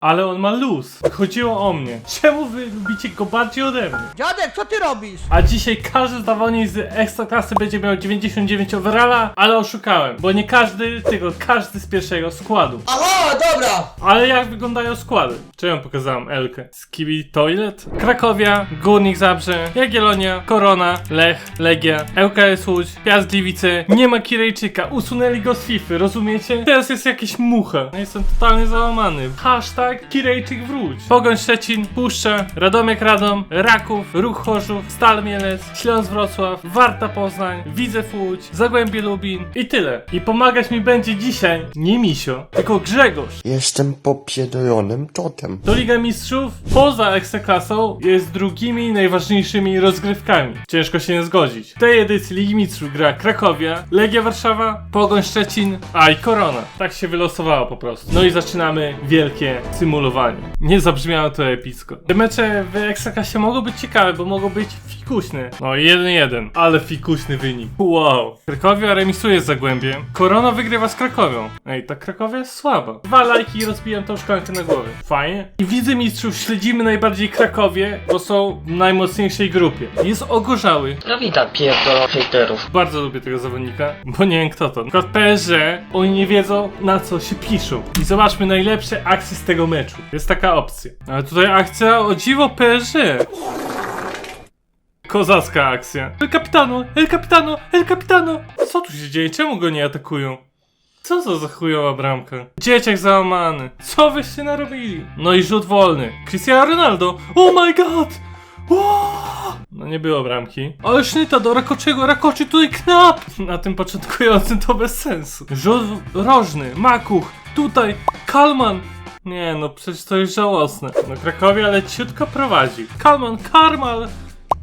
ale on ma luz. Chodziło o mnie. Czemu wy lubicie go bardziej ode mnie? Dziadek, co ty robisz? A dzisiaj każdy zawodnik z Ekstraklasy będzie miał 99 overalla, ale oszukałem, bo nie każdy, tylko każdy z pierwszego składu. Aha, dobra! Ale jak wyglądają składy? Ja pokazałem Elkę? Skibi Toilet? Krakowia, Górnik Zabrze, Jagiellonia, Korona, Lech, Legia, ŁKS Łódź, Piast Gliwice, nie ma Kirejczyka, usunęli go z FIFA, rozumiecie? Teraz jest jakieś mucha. Ja Jestem totalnie załamany. Hashtag Kirejczyk wróć. Pogoń Szczecin, Puszcza, Radomiak Radom, Raków, Ruch Chorzów, Stal Mielec, Śląsk Wrocław, Warta Poznań, Widzew Łódź, Zagłębie Lubin i tyle. I pomagać mi będzie dzisiaj nie Misio, tylko Grzegorz. Jestem popierdolonym totem. To Liga Mistrzów poza Ekstraklasą jest drugimi najważniejszymi rozgrywkami. Ciężko się nie zgodzić. W tej edycji Ligi Mistrzów gra Krakowia, Legia Warszawa, Pogoń Szczecin, a i Korona. Tak się wylosowało po prostu. No i zaczynamy wielkie symulowanie. Nie zabrzmiało to epicko. Te mecze w Ekstraklasie mogą być ciekawe, bo mogą być fikuśne. No 1-1, ale fikuśny wynik. Wow. Krakowia remisuje z Zagłębiem. Korona wygrywa z Krakowią. Ej, ta Krakowia jest słaba. Dwa lajki i rozbijam tą szklankę na głowie. Fajnie. I widzę mistrzów śledzimy najbardziej Krakowie, bo są w najmocniejszej grupie. Jest ogorzały. No witam pierdolą hejterów. Bardzo lubię tego zawodnika, bo nie wiem kto to. Przykład PSG, oni nie wiedzą na co się piszą. I zobaczmy najlepsze akcje z tego meczu. Jest taka opcja. Ale tutaj akcja o dziwo PSG. Kozacka akcja. El Capitano, El Capitano, El Capitano. Co tu się dzieje? Czemu go nie atakują? Co to za chujowa bramka? Dzieciak załamany. Co wyście narobili? No i rzut wolny. Cristiano Ronaldo. Oh my god! No nie było bramki. Ale sznyta do Rakoczego, Rakoczy tutaj knap! Na tym początkującym to bez sensu. Rzut rożny, Makuch, tutaj, Kalman. Nie no, przecież to jest żałosne. No Krakowie ale ciutko prowadzi. Kalman, Karmal!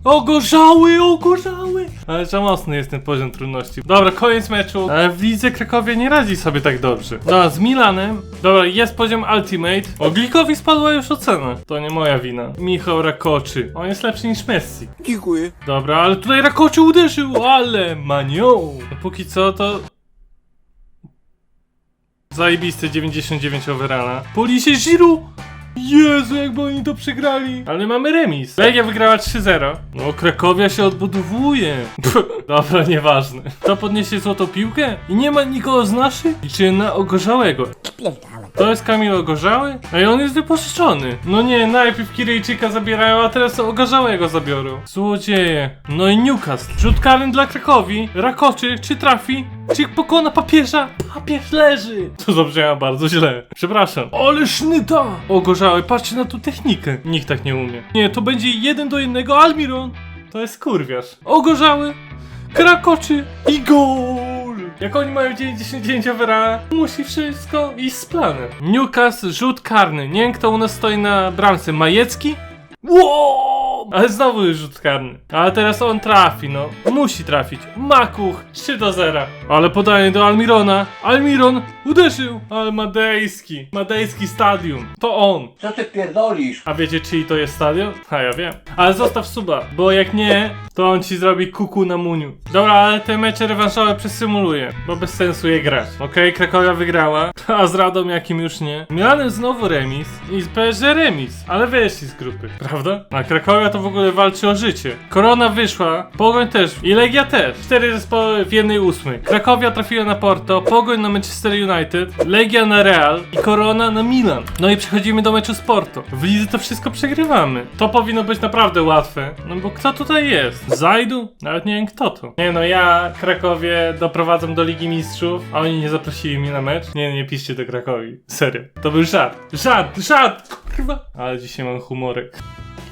Ogorzały, ogorzały! Ale żałosny jest ten poziom trudności. Dobra, koniec meczu. Ale w lidze Krakowie nie radzi sobie tak dobrze. Dobra, z Milanem. Dobra, jest poziom Ultimate. O, Glikowi spadła już ocena. To nie moja wina. Michał Rakoczy. On jest lepszy niż Messi. Dziękuję. Dobra, ale tutaj Rakoczy uderzył, ale manio. No póki co to... Zajebiste 99 overalla. Polisie Giroud! Jezu, jakby oni to przegrali. Ale mamy remis. Legia wygrała 3-0. No, Krakowia się odbudowuje. Dobra, nieważne. To podniesie złotą piłkę i nie ma nikogo z naszych? Liczy na ogorzałego. To jest Kamil Ogorzały? Ej, on jest wypożyczony. No nie, najpierw Kirejczyka zabierają, a teraz Ogorzałego zabiorą. Złodzieje. No i Newcastle. Rzut karny dla Krakowi. Rakoczy, czy trafi? Czy pokona papieża? Papież leży. To zabrzmiało bardzo źle. Przepraszam. Ale sznyta! Ogorzały, patrzcie na tą technikę. Nikt tak nie umie. Nie, to będzie jeden do jednego Almiron. To jest kurwiarz. Ogorzały, Krakoczy i gol! Jak oni mają 99 overalla, musi wszystko iść z planem. Newcastle, rzut karny. Nie wiem kto u nas stoi na bramce. Majecki? Wow! Ale znowu jest rzut karny. Ale teraz on trafi, no. Musi trafić. Makuch, 3 do 0. Ale podanie do Almirona. Almiron uderzył. Ale Madejski. Madejski stadium. To on. Co ty pierdolisz? A wiecie czyj to jest stadion? A ja wiem. Ale zostaw suba, bo jak nie, to on ci zrobi kuku na muniu. Dobra, ale te mecze rewanszowe przesymuluję, bo bez sensu je grać. Okej, Krakowia wygrała, a z Radą jakim już nie. Milanem znowu remis i PSG remis, ale wyszli z grupy, prawda? A Krakowia to w ogóle walczy o życie. Korona wyszła, Pogoń też i Legia też. Cztery zespoły w jednej ósmej. Krakowia trafiła na Porto, Pogoń na Manchester United, Legia na Real i Korona na Milan. No i przechodzimy do meczu z Porto. W lidze to wszystko przegrywamy. To powinno być naprawdę łatwe. No bo kto tutaj jest? Zajdu? Nawet nie wiem kto to. Nie no, ja Krakowie doprowadzam do Ligi Mistrzów, a oni nie zaprosili mnie na mecz. Nie, nie piszcie do Krakowi. Serio. To był żart. Żart, żart! Kurwa. Ale dzisiaj mam humorek.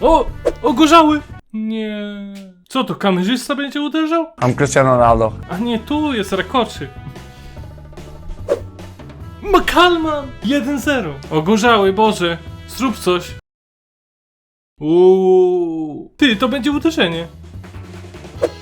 O! Ogorzały! Nie. Co to, kamerzysta będzie uderzał? I'm Cristiano Ronaldo. A nie, tu jest Rakoczy. McCalman! 1-0. Ogorzały, Boże. Zrób coś. Uuu. Ty, to będzie uderzenie.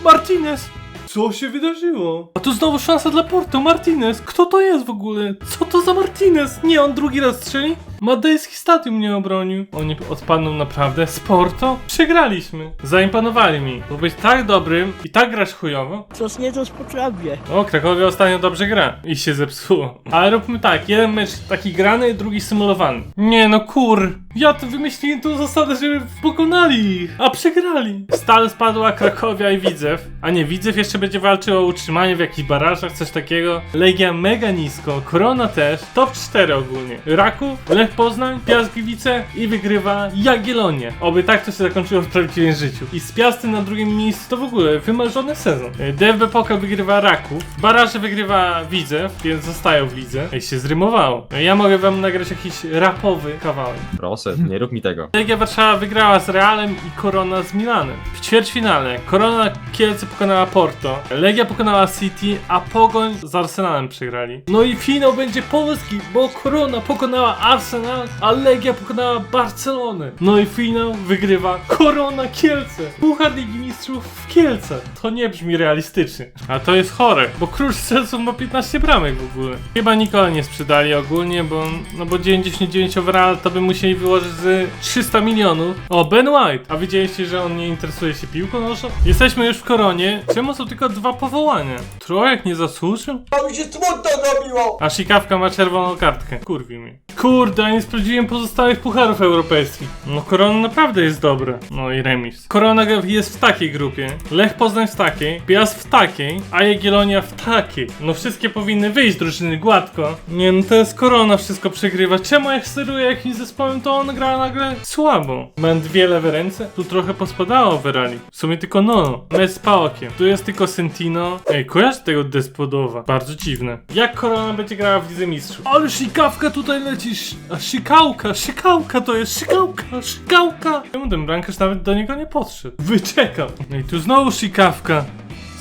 Martinez! Co się wydarzyło? A tu znowu szansa dla Porto. Martinez! Kto to jest w ogóle? Co to za Martinez? Nie, on drugi raz strzeli? Madejski Stadium nie obronił. Oni odpadną naprawdę. Sporto? Przegraliśmy. Zaimponowali mi. Bo być tak dobrym i tak grać chujowo. Coś nie to potrafię. O, Krakowie ostatnio dobrze gra. I się zepsuło. Ale róbmy tak, jeden mecz taki grany, drugi symulowany. Nie no kur. Ja to wymyśliłem tą zasadę, żeby pokonali ich. A przegrali. Stal spadła Krakowia i Widzew. A nie, Widzew jeszcze będzie walczył o utrzymanie w jakichś barażach, coś takiego. Legia mega nisko, Korona też. Top 4 ogólnie. Raków, Lech Poznań, Piast Gliwice i wygrywa Jagiellonia. Oby tak to się zakończyło w prawdziwym życiu. I z Piastem na drugim miejscu to w ogóle wymarzony sezon. E, DFB Pokal wygrywa Raków, Baraże wygrywa Widzew, więc zostają w lidze. Ej, się zrymowało. E, Ja mogę wam nagrać jakiś rapowy kawałek. Proszę, nie rób mi tego. Legia Warszawa wygrała z Realem i Korona z Milanem. W ćwierćfinale Korona Kielce pokonała Porto, Legia pokonała City, a Pogoń z Arsenalem przegrali. No i finał będzie polski, bo Korona pokonała Arsenal, a Legia pokonała Barcelonę. No i finał wygrywa Korona Kielce. Puchar Ligi Mistrzów w Kielce. To nie brzmi realistycznie. A to jest chore, bo Król Strzelców ma 15 bramek w ogóle. Chyba nikogo nie sprzedali ogólnie, bo no bo 99 overall to by musieli wyłożyć z 300 milionów. O, Ben White! A widzieliście, że on nie interesuje się piłką noszą? Jesteśmy już w koronie. Czemu są tylko dwa powołania? Trojek nie zasłużył? To mi się smutno zrobiło. A Sikawka ma czerwoną kartkę. Kurwi mi. Kurde, nie sprawdziłem pozostałych pucharów europejskich. No Korona naprawdę jest dobra. No i remis. Korona jest w takiej grupie. Lech Poznań w takiej. Piast w takiej. A Jagiellonia w takiej. No wszystkie powinny wyjść drużyny gładko. Nie no to jest Korona wszystko przegrywa. Czemu jak steruje jakimś zespołem to on gra nagle słabo? Mam dwie lewe ręce. Tu trochę pospadało wyrali. W sumie tylko Nono. Mes z Pałakiem. Tu jest tylko Sentino. Ej, kojarz tego Despodowa. Bardzo dziwne. Jak Korona będzie grała w Lidze Mistrzów? Ale szikawka tutaj lecisz. A szykałka, szykałka to jest szykałka, szykałka. Czemu ten brankarz nawet do niego nie podszedł? Wyczekał. No i tu znowu szykawka.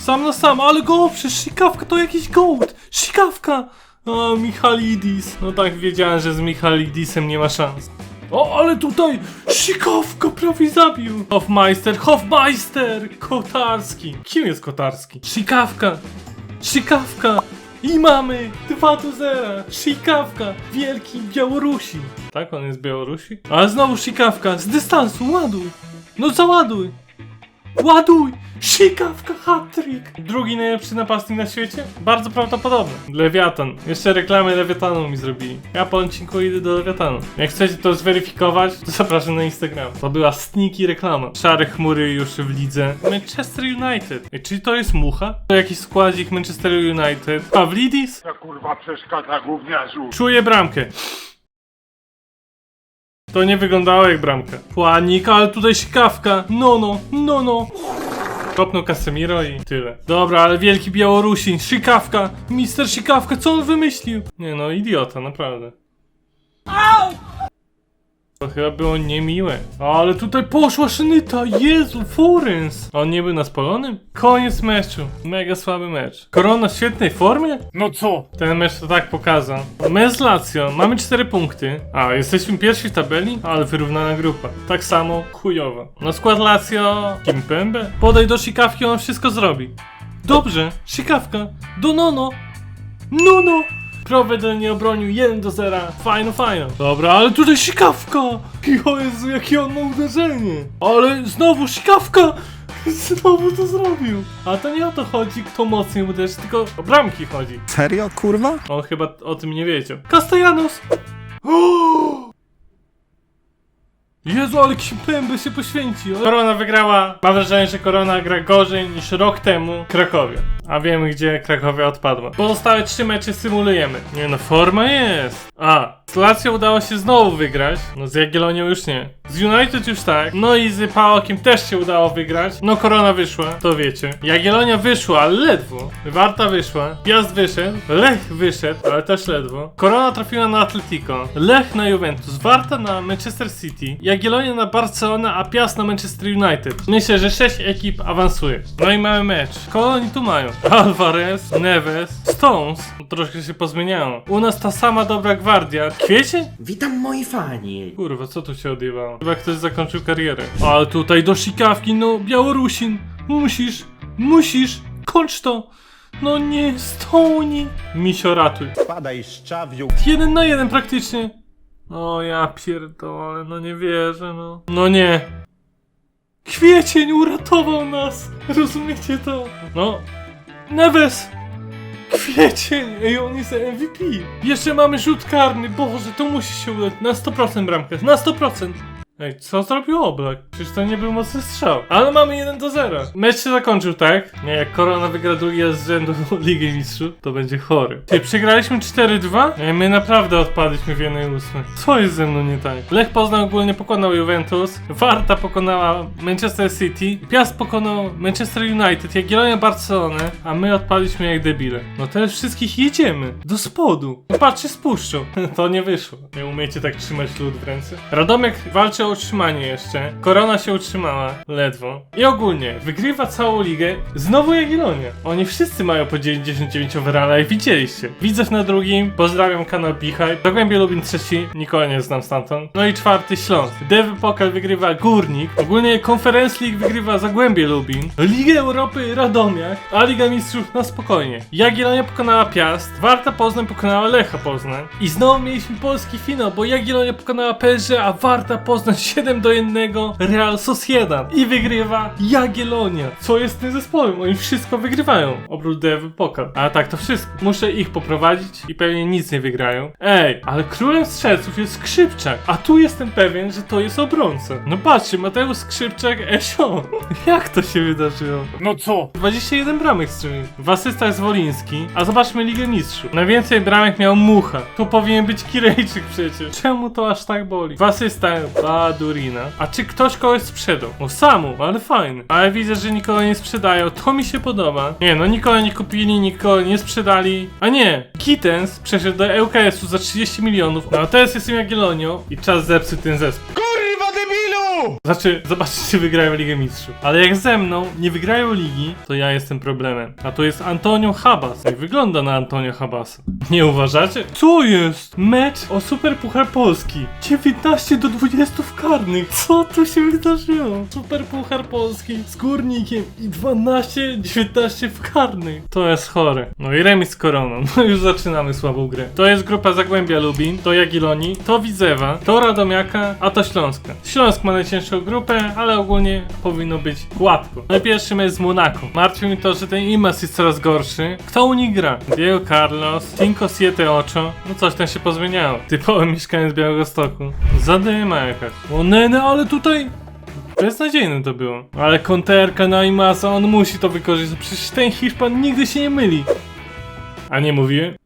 Sam na sam, ale go, przecież szykawka to jakiś gołd. Szykawka. O, Michalidis. No tak, wiedziałem, że z Michalidisem nie ma szans. O, ale tutaj szykawka prawie zabił. Hofmeister, Hofmeister, Kotarski. Kim jest Kotarski? Szykawka. Szykawka. I mamy 2 do 0. Szykawka. Wielki Białorusi. Tak, on jest Białorusi? Ale znowu szykawka. Z dystansu, ładuj. No załaduj. Ładuj! Sikawka hat-trick! Drugi najlepszy napastnik na świecie? Bardzo prawdopodobny. Lewiatan. Jeszcze reklamy Lewiatanu mi zrobili. Ja po odcinku idę do Lewiatanu. Jak chcecie to zweryfikować, to zapraszam na Instagram. To była sneaky reklama. Szare chmury już w lidze. Manchester United. Ej, czyli to jest mucha? To jakiś składzik Manchester United. Pawlidis? To kurwa przeszkadza gówniarzu. Czuję bramkę. To nie wyglądało jak bramka. Płanika, ale tutaj sikawka. No no, no no. Kopnął Casemiro i tyle. Dobra, ale wielki Białorusin, Szykawka, mister Szykawka, co on wymyślił? Nie no, idiota, naprawdę. To chyba było niemiłe. Ale tutaj poszła szynyta, Jezu, Forens. A On nie był na spalonym? Koniec meczu. Mega słaby mecz. Korona w świetnej formie? No co? Ten mecz to tak pokazał. My z Lazio mamy 4 punkty. A, jesteśmy pierwsi w tabeli, ale wyrównana grupa. Tak samo chujowa. No skład Lazio... Kimpembe? Podaj do Sikawki, on wszystko zrobi. Dobrze, Sikawka. Do Nono. Nono! Prowedel nie obronił 1 do 0. Fajno, fajno. Dobra, ale tutaj Sikawka! O Jezu, jakie on ma uderzenie! Ale znowu Sikawka! Znowu to zrobił! A to nie o to chodzi, kto mocniej uderzy, tylko o bramki chodzi. Serio, kurwa? On chyba o tym nie wiedział. Castellanos! Jezu, ale Kimpembe się poświęcił. Korona wygrała. Mam wrażenie, że Korona gra gorzej niż rok temu Krakowie. A wiemy, gdzie Krakowia odpadła. Pozostałe trzy mecze symulujemy. Nie no, forma jest. A, z Lazio udało się znowu wygrać. No z Jagiellonią już nie. Z United już tak. No i z Paokiem też się udało wygrać. No Korona wyszła, to wiecie. Jagiellonia wyszła, ale ledwo. Warta wyszła. Piast wyszedł. Lech wyszedł, ale też ledwo. Korona trafiła na Atletico. Lech na Juventus. Warta na Manchester City. Jagiellonia na Barcelona, a Piast na Manchester United. Myślę, że 6 ekip awansuje. No i mamy mecz. Kogo oni tu mają? Alvarez, Neves, Stones. Troszkę się pozmieniało. U nas ta sama dobra gwardia. Kwiecie? Witam moi fani. Kurwa, co tu się odjebało? Chyba ktoś zakończył karierę. Ale tutaj do sikawki, no Białorusin. Musisz, musisz, kończ to. No nie, Stoni. Misio ratuj. Padaj szczawiu. Jeden na jeden praktycznie. O ja pierdolę, no nie wierzę, no. No nie. Kwiecień uratował nas! Rozumiecie to? No. Neves! Kwiecień! Ej, on jest MVP! Jeszcze mamy rzut karny, Boże, to musi się udać. Na 100% bramkę, na 100%! Ej, co zrobił Oblak? Przecież to nie był mocny strzał. Ale mamy 1 do 0. Mecz się zakończył, tak? Nie, jak Korona wygra drugi raz z rzędu Ligi Mistrzów, to będzie chory. Ty, przegraliśmy 4-2? Ej, my naprawdę odpadliśmy w 1-8. Co jest ze mną nie tak? Lech Poznań ogólnie pokonał Juventus, Warta pokonała Manchester City, Piast pokonał Manchester United, Jagiellonia Barcelonę, a my odpadliśmy jak debile. No teraz wszystkich jedziemy. Do spodu. No patrzcie, spuszczą. to nie wyszło. Nie umiecie tak trzymać lód w ręce. Radomek walczy o utrzymanie jeszcze. Korona się utrzymała. Ledwo. I ogólnie, wygrywa całą ligę. Znowu Jagiellonia. Oni wszyscy mają po 99 overalla i widzieliście. Widzew na drugim. Pozdrawiam kanał Pichaj. Zagłębie Lubin trzeci. Nikogo nie znam stamtąd. No i czwarty Śląsk. Dewy Pokal wygrywa Górnik. Ogólnie Conference League wygrywa Zagłębie Lubin. Ligę Europy Radomiak. A Liga Mistrzów na spokojnie. Jagiellonia pokonała Piast. Warta Poznań pokonała Lecha Poznań. I znowu mieliśmy polski finał, bo Jagiellonia pokonała PSG, a Warta Poznań 7 do 1 Real Sociedad. I wygrywa Jagiellonia. Co jest z tym zespołem? Oni wszystko wygrywają. Oprócz Dewy Pokal. A tak to wszystko. Muszę ich poprowadzić i pewnie nic nie wygrają. Ej, ale królem strzelców jest Skrzypczak. A tu jestem pewien, że to jest obrońca. No patrzcie, Mateusz Skrzypczak, Esio. Jak to się wydarzyło? No co? 21 bramek strzelił. W asystach Zwoliński. A zobaczmy Ligę Mistrzów. Najwięcej bramek miał Mucha. Tu powinien być Kirejczyk przecież. Czemu to aż tak boli? W asystach Badurina. A czy ktoś kogoś sprzedał? O Samu, ale fajny. Ale widzę, że nikogo nie sprzedają. To mi się podoba. Nie, no nikogo nie kupili, nikogo nie sprzedali. A nie, Kittens przeszedł do ŁKS-u za 30 milionów. No a teraz jestem Jagiellonią i czas zepsuć ten zespół. Znaczy, zobaczcie, czy wygrają Ligę Mistrzów. Ale jak ze mną nie wygrają ligi, to ja jestem problemem. A to jest Antonio Habas. Jak wygląda na Antonio Habasa? Nie uważacie? Co jest? Mecz o Super Puchar Polski. 19 do 20 w karnych. Co tu się wydarzyło? Super Puchar Polski z Górnikiem i 12-19 w karnych. To jest chore. No i remis z Koroną. No już zaczynamy słabą grę. To jest grupa Zagłębia Lubin, to Jagiellonii, to Widzewa, to Radomiaka, a to Śląska. Śląsk ma najcięższą grupę, ale ogólnie powinno być gładko. No i pierwszy mecz z Monaco. Martwi mi to, że ten Imas jest coraz gorszy. Kto u nich gra? Diego Carlos, Cinco Siete Ocho. No coś tam się pozmieniało. Typowy mieszkaniec Białegostoku. Zadyma jakaś. O nene, ale tutaj Beznadziejne to było. Ale konterka na Imasa, on musi to wykorzystać. Przecież ten Hiszpan nigdy się nie myli. A nie mówiłem?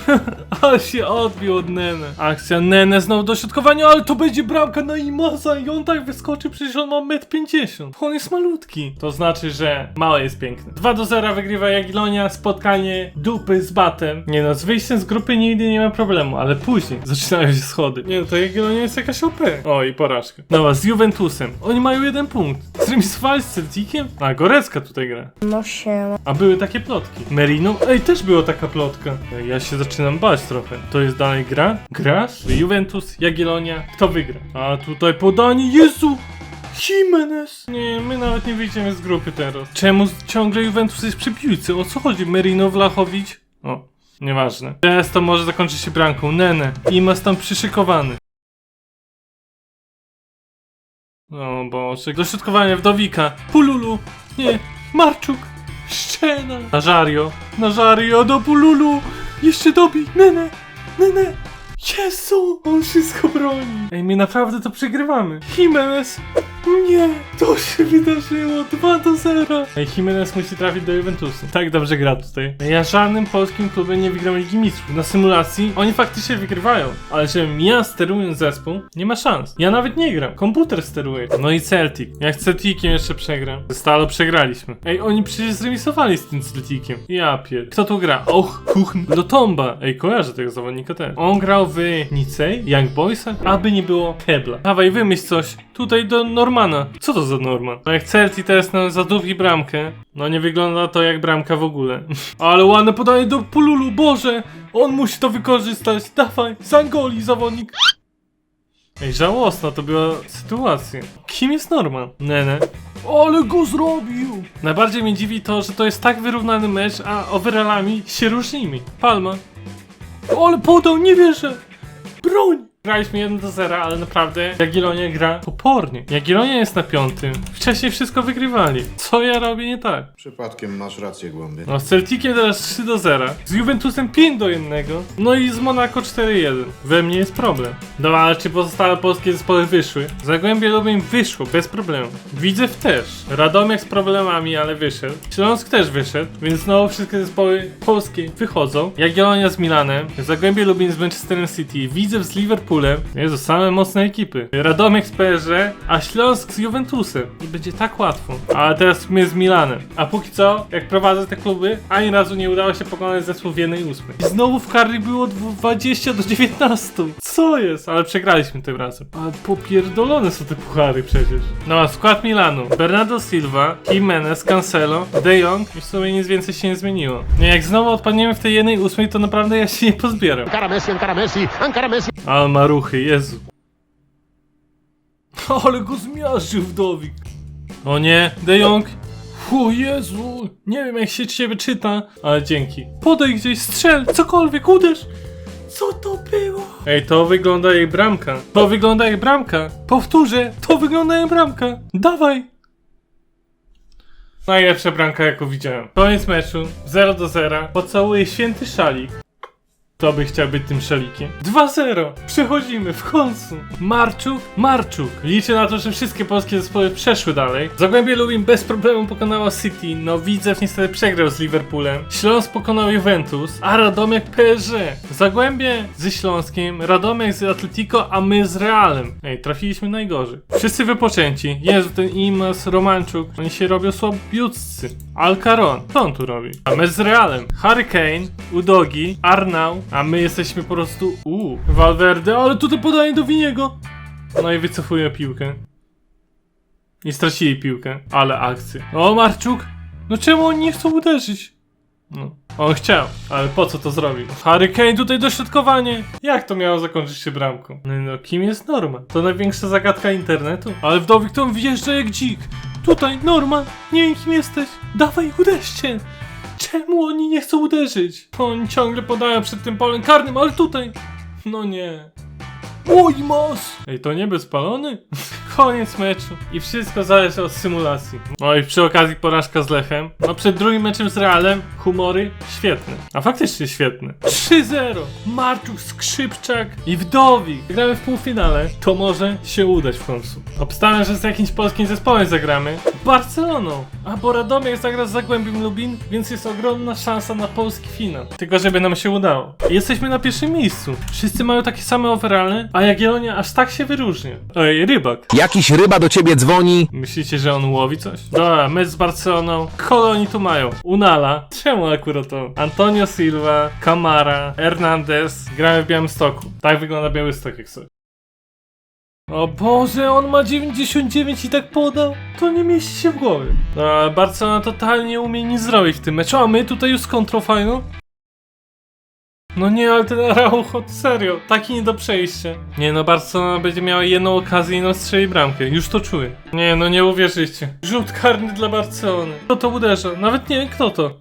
ale się odbił od Nene. Akcja Nene znowu do środkowania, ale to będzie bramka na Imasa i on tak wyskoczy, przecież on ma 1,50 m. On jest malutki. To znaczy, że małe jest piękne. 2 do 0 wygrywa Jagiellonia, spotkanie dupy z batem. Nie no, z wyjściem z grupy nigdy nie ma problemu, ale później zaczynają się schody. Nie no, to Jagiellonia jest jakaś OP. O, i porażka. Dobra, z Juventusem. Oni mają jeden punkt. Zremisowali z Celticiem? A, Gorecka tutaj gra. No się. A były takie plotki. Merino? Ej, też była taka plotka. Ej, Ja się zaczynam bać trochę. To jest dalej gra? Grasz? Juventus, Jagiellonia. Kto wygra? A tutaj podanie, Jezu! Jimenez! Nie, my nawet nie wyjdziemy z grupy teraz. Czemu ciągle Juventus jest przy piłce? O co chodzi? Merino, Vlachowicz? O, nieważne. Teraz to może zakończyć się bramką. Nene. Imas tam przyszykowany. O Boże, dośrodkowanie Wdowika. Pululu. Nie, Marczuk. Szczena. Nażario. Nażario do Pululu. Jeszcze dobi. Nene. Nene. Jezu, on wszystko broni. Ej, my naprawdę to przegrywamy. Jimenez. Nie, to się wydarzyło. 2 do 0. Ej, Jimenez musi trafić do Juventusu. Tak dobrze gra tutaj. Ja żadnym polskim klubem nie wygram Ligi Mistrzów. Na symulacji oni faktycznie wygrywają. Ale żebym ja sterując zespół, nie ma szans. Ja nawet nie gram. Komputer steruje. No i Celtic. Jak z Celticiem jeszcze przegram. Ze Stalo przegraliśmy. Ej, oni przecież zremisowali z tym Celticiem. Ja pier... Kto tu gra? Och, Kuchn. Lotomba. Ej, kojarzę tego zawodnika też. On grał w Nicei, Young Boysach, aby nie było Kebla. Dawaj, wymyśl coś. Tutaj do Normana. Co to za Norman? No jak Celtic teraz nam zadłubi bramkę, no nie wygląda to jak bramka w ogóle. Ale ładne podanie do Pululu, Boże! On musi to wykorzystać. Dawaj, Zangoli zawodnik. Ej, żałosna to była sytuacja. Kim jest Norman? Nene. Ale go zrobił! Najbardziej mnie dziwi to, że to jest tak wyrównany mecz, a overallami się różnimy. Palma. Ale podał, nie wierzę! Broń! Graliśmy 1 do 0, ale naprawdę Jagiellonia gra topornie. Jagiellonia jest na piątym. Wcześniej wszystko wygrywali. Co ja robię nie tak? Przypadkiem masz rację, Głąby. No z Celticiem teraz 3 do 0. Z Juventusem 5 do 1. No i z Monaco 4-1. We mnie jest problem. No ale czy pozostałe polskie zespoły wyszły? Zagłębie Lubin wyszło, bez problemu. Widzew też. Radomiak z problemami, ale wyszedł. Śląsk też wyszedł, więc znowu wszystkie zespoły polskie wychodzą. Jagiellonia z Milanem, Zagłębie Lubin z Manchesterem City, Widzew z Liverpoolem. Jezu, same mocne ekipy. Radomiak z PSG, a Śląsk z Juventusem. I będzie tak łatwo. Ale teraz my z Milanem. A póki co, jak prowadzę te kluby, ani razu nie udało się pokonać zespół w 1-8. I znowu w karli było 20 do 19. Co jest? Ale przegraliśmy tym razem. Ale popierdolone są te puchary przecież. No a skład Milanu. Bernardo Silva, Jimenez, Cancelo, De Jong i w sumie nic więcej się nie zmieniło. Nie, jak znowu odpadniemy w tej 1-8, to naprawdę ja się nie pozbieram. Ankara Messi, Ankara Messi, Ankara Messi. Ale maruchy, Jezu. Ale go zmiażdżył wdowik. O nie, De Jong. O Jezu, nie wiem jak się ciebie czyta, ale dzięki. Podaj gdzieś, strzel, cokolwiek, uderz. Co to było? Ej, to wygląda jak bramka. To wygląda jak bramka. Powtórzę, to wygląda jak bramka. Dawaj. Najlepsza bramka jaką widziałem. Koniec meczu, 0 do 0. Pocałuję święty szalik. Kto by chciał być tym szalikiem? 2-0! Przechodzimy w końcu! Marczuk, Marczuk! Liczę na to, że wszystkie polskie zespoły przeszły dalej. Zagłębie Lubin bez problemu pokonało City, no Widzew niestety przegrał z Liverpoolem. Śląsk pokonał Juventus, a Radomiak PSG. Zagłębie ze Śląskiem, Radomiak z Atletico, a my z Realem. Ej, trafiliśmy najgorzej. Wszyscy wypoczęci. Jezu, ten Imas, Romanczuk, oni się robią słabiutcy. Alcaron, co on tu robi? A my z Realem. Hurricane, Udogi, Arnau, a my jesteśmy po prostu... Uuu, Valverde, ale tutaj podaje do Winiego. No i wycofują piłkę. I stracili piłkę, ale akcje. O, Marczuk! No czemu oni nie chcą uderzyć? No. On chciał, ale po co to zrobił? Hurricane tutaj dośrodkowanie! Jak to miało zakończyć się bramką? No, no kim jest Norman? To największa zagadka internetu? Ale wdowik to wjeżdża jak dzik. Tutaj, Norman, nie wiem kim jesteś. Dawaj, uderzcie! Czemu oni nie chcą uderzyć? Oni ciągle podają przed tym polem karnym, ale tutaj... No nie. Oj, mas! Ej, to nie był spalony? Koniec meczu. I wszystko zależy od symulacji. No i przy okazji porażka z Lechem. No przed drugim meczem z Realem humory świetne. A faktycznie świetne. 3-0. Marczuk, Skrzypczak i Wdowik. Gramy w półfinale. To może się udać w końcu. Obstawiam, że z jakimś polskim zespołem zagramy. Barceloną. A bo Radomiak zagra z Zagłębiem Lubin, więc jest ogromna szansa na polski finał. Tylko żeby nam się udało. Jesteśmy na pierwszym miejscu. Wszyscy mają takie same overally, a Jagiellonia aż tak się wyróżnia. Ej, rybak. Jakiś ryba do ciebie dzwoni. Myślicie, że on łowi coś? Dobra, mecz z Barceloną. Kogo oni tu mają? Unala. Czemu akurat to? Antonio Silva, Camara, Hernandez. Gramy w Białymstoku. Tak wygląda Białystok jak coś. O Boże, on ma 99 i tak podał? To nie mieści się w głowie. No, Barcelona totalnie nie umie nic zrobić w tym meczu, a my tutaj już z kontrą fajną? No nie, ale ten Araujo, serio, taki nie do przejścia. Nie no, Barcelona będzie miała jedną okazję i no strzeli bramkę, już to czuję. Nie no, nie uwierzycie. Rzut karny dla Barcelony. Kto to uderza? Nawet nie wiem kto to.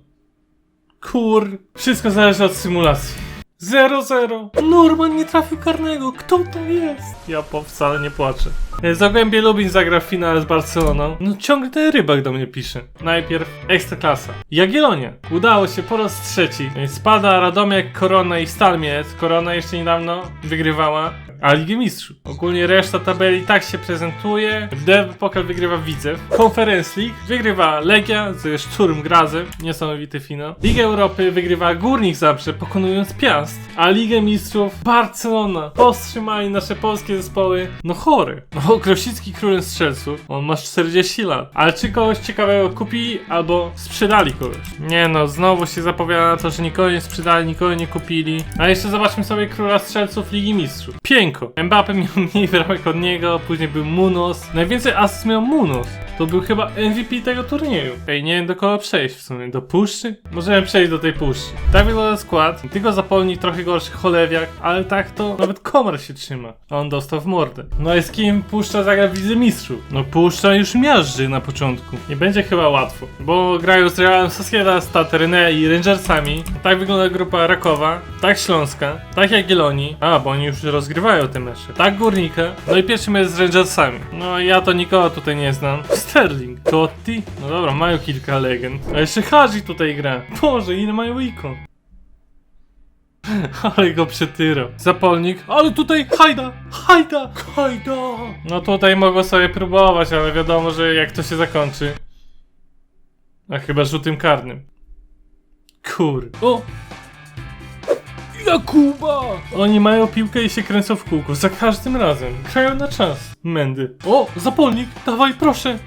Kur... Wszystko zależy od symulacji. 0-0. Norman nie trafił karnego. Kto to jest? Ja po wcale nie płaczę. E, Zagłębie Lubin zagra w finale z Barceloną. No ciągle ten rybak do mnie pisze. Najpierw Ekstraklasa. Jagiellonia. Udało się po raz trzeci. E, Spada Radomiak, Korona i Stal Mielec. Korona jeszcze niedawno wygrywała. A Ligę Mistrzów. Ogólnie reszta tabeli tak się prezentuje. Dev Pokal wygrywa Widzew. Conference League wygrywa Legia ze Szturm Grazem. Niesamowity finał. Ligę Europy wygrywa Górnik Zabrze, pokonując Piast. A Ligę Mistrzów Barcelona. Powstrzymali nasze polskie zespoły. No chory. No Krosicki królem strzelców. On ma 40 lat. Ale czy kogoś ciekawego kupili albo sprzedali kogoś? Nie no, znowu się zapowiada na to, że nikogo nie sprzedali, nikogo nie kupili. A jeszcze zobaczmy sobie króla strzelców Ligi Mistrzów. Piękno. Mbappe miał mniej bramek od niego, później był Munos. Najwięcej asyst miał Munos. To był chyba MVP tego turnieju. Ej, nie wiem do kogo przejść w sumie. Do puszczy? Możemy przejść do tej puszczy. Tak wygląda skład. Tylko zapomnij trochę gorszy cholewiak, ale tak to nawet komar się trzyma. A on dostał w mordę. No i z kim puszcza zagra w Lidze Mistrzów? No puszcza już miażdży na początku. Nie będzie chyba łatwo, bo grają z Realem Sociedad, Stade Rennais i Rangersami. Tak wygląda grupa Rakowa, tak Śląska, tak Jagiellonii. A, bo oni już rozgrywają te mecze. Tak Górnika, no i pierwszy mecz z Rangersami. No ja to nikogo tutaj nie znam. Sterling, Totti, no dobra, mają kilka legend. A jeszcze Hadzi tutaj gra. Boże, ile mają ikon. Ale go przetyrał. Zapolnik, ale tutaj hajda, hajda, hajda. No tutaj mogło sobie próbować, ale wiadomo, że jak to się zakończy. A chyba rzutem karnym. Kur. O! Jakuba! Oni mają piłkę i się kręcą w kółko. Za każdym razem. Grają na czas. Mędy. O! Zapolnik! Dawaj, proszę!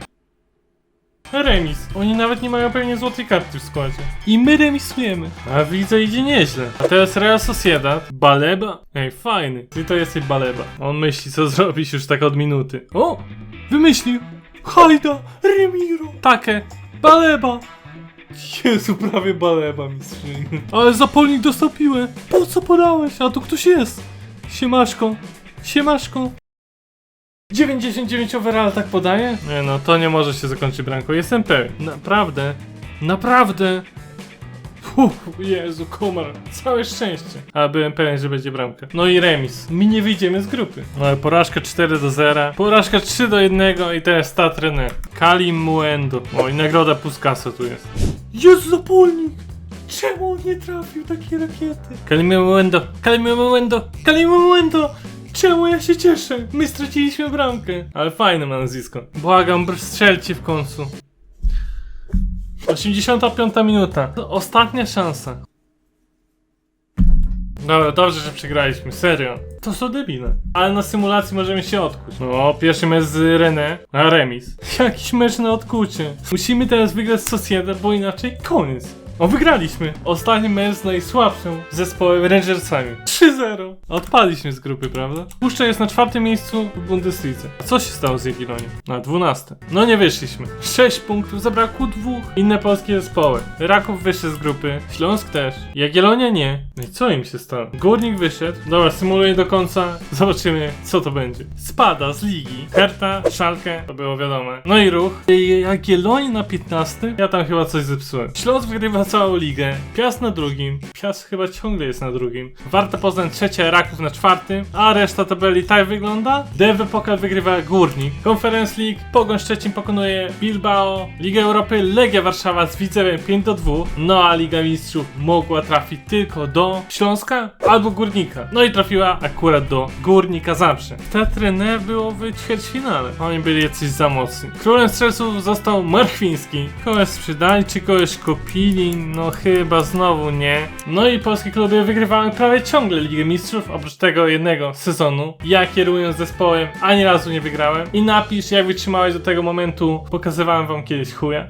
Remis. Oni nawet nie mają pewnie złotej karty w składzie. I my remisujemy. A widzę, idzie nieźle. A teraz Real Sociedad. Baleba? Ej, fajny. Ty to jesteś Baleba. On myśli, co zrobić już tak od minuty. O! Wymyślił! Hajda! Remiro! Takie! Baleba! Jezu, prawie baleba mistrzyni. Ale Zapolnik dostał piłę. Po co podałeś? A tu ktoś jest. Siemaszko. Siemaszko. 99 overall tak podaje? Nie no, to nie może się zakończyć bramką. Jestem pewien. Naprawdę. Naprawdę. Uff, Jezu, komar. Całe szczęście. A byłem pewien, że będzie bramka. No i remis. My nie wyjdziemy z grupy. No ale porażka 4 do 0. Porażka 3 do 1 i teraz stat René. Kalim Muendo. O i nagroda Puskasa tu jest. Jezu, zapolnik! Czemu on nie trafił takiej rakiety? Kalimie Muendo, Kalimie Muendo, Kalimie Muendo! Czemu ja się cieszę? My straciliśmy bramkę. Ale fajne ma nazwisko. Błagam, strzelcie w końcu. 85 minuta. Ostatnia szansa. Dobra, dobrze, że przegraliśmy, serio. To są debile. Ale na symulacji możemy się odkuć. No, pierwszy mecz z René, a remis. Jakiś mecz na odkucie. Musimy teraz wygrać z Sociedad, bo inaczej koniec. O, wygraliśmy! Ostatni mecz z najsłabszym zespołem Rangersami. 3-0. Odpadliśmy z grupy, prawda? Puszcza jest na czwartym miejscu w Bundeslidze. A co się stało z Jagiellonią? Na 12. No nie wyszliśmy. 6 punktów, zabrakło dwóch. Inne polskie zespoły. Raków wyszedł z grupy, Śląsk też. Jagiellonia nie. No i co im się stało? Górnik wyszedł. Dobra, symuluję do końca. Zobaczymy, co to będzie. Spada z ligi. Herta, Szalkę, to było wiadome. No i ruch. Jagiellonia na 15. Ja tam chyba coś zepsułem. Śląsk wygrywa całą ligę. Piast na drugim. Piast chyba ciągle jest na drugim. Warta Poznań trzecia, Raków na czwartym. A reszta tabeli tak wygląda. DW Pokal wygrywa Górnik. Conference League. Pogoń Szczecin pokonuje Bilbao. Liga Europy Legia Warszawa z Widzewem 5 do 2. No a Liga Mistrzów mogła trafić tylko do Śląska albo Górnika. No i trafiła akurat do Górnika zawsze. Te trener było w ćwierćfinale. Oni byli jacyś za mocni. Królem strzelców został Marchwiński. Kogoś sprzedali, czy kogoś No chyba znowu nie. No i polskie kluby wygrywały prawie ciągle Ligę Mistrzów, oprócz tego jednego sezonu. Ja kierując zespołem ani razu nie wygrałem. I napisz jak wytrzymałeś do tego momentu, pokazywałem wam kiedyś chuja.